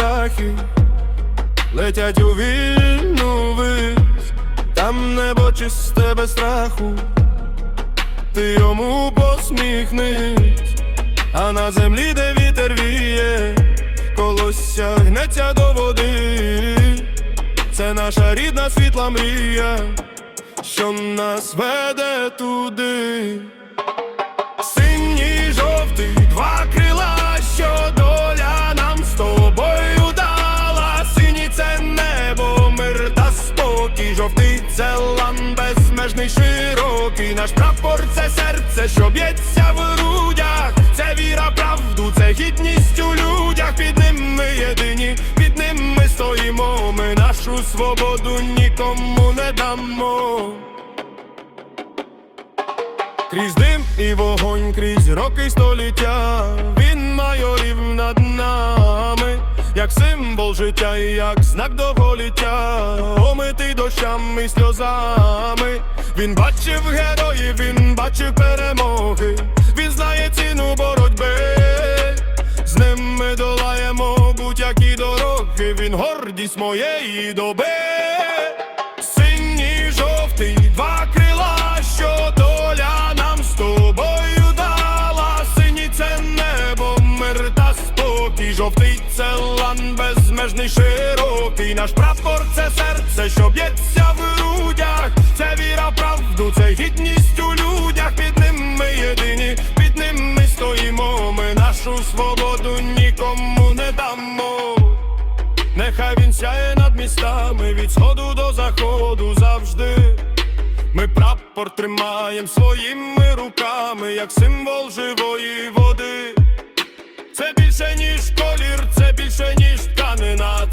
птахи летять у вільну вись, там небо чисте без страху, ти йому посміхнись, а на землі, де вітер віє, колосся гнеться до води, це наша рідна світла мрія, що нас веде туди. Безмежний широкий. Наш прапор це серце, що б'ється в грудях. Це віра, правду, це гідність у людях. Під ним ми єдині, під ним ми стоїмо. Ми нашу свободу нікому не дамо. Крізь дим і вогонь, крізь роки століття, як символ життя і як знак довголіття, омитий дощами і сльозами. Він бачив героїв, він бачив перемоги, він знає ціну боротьби. З ним ми долаємо будь-які дороги, він гордість моєї доби. Безмежний широкий. Наш прапор це серце, що б'ється в грудях. Це віра, в правду, це гідність у людях. Під ним ми єдині, під ним ми стоїмо. Ми нашу свободу нікому не дамо. Нехай він сяє над містами від сходу до заходу завжди. Ми прапор тримаєм своїми руками, як символ живої води. Це більше ніж колір, це більше ніж тканина.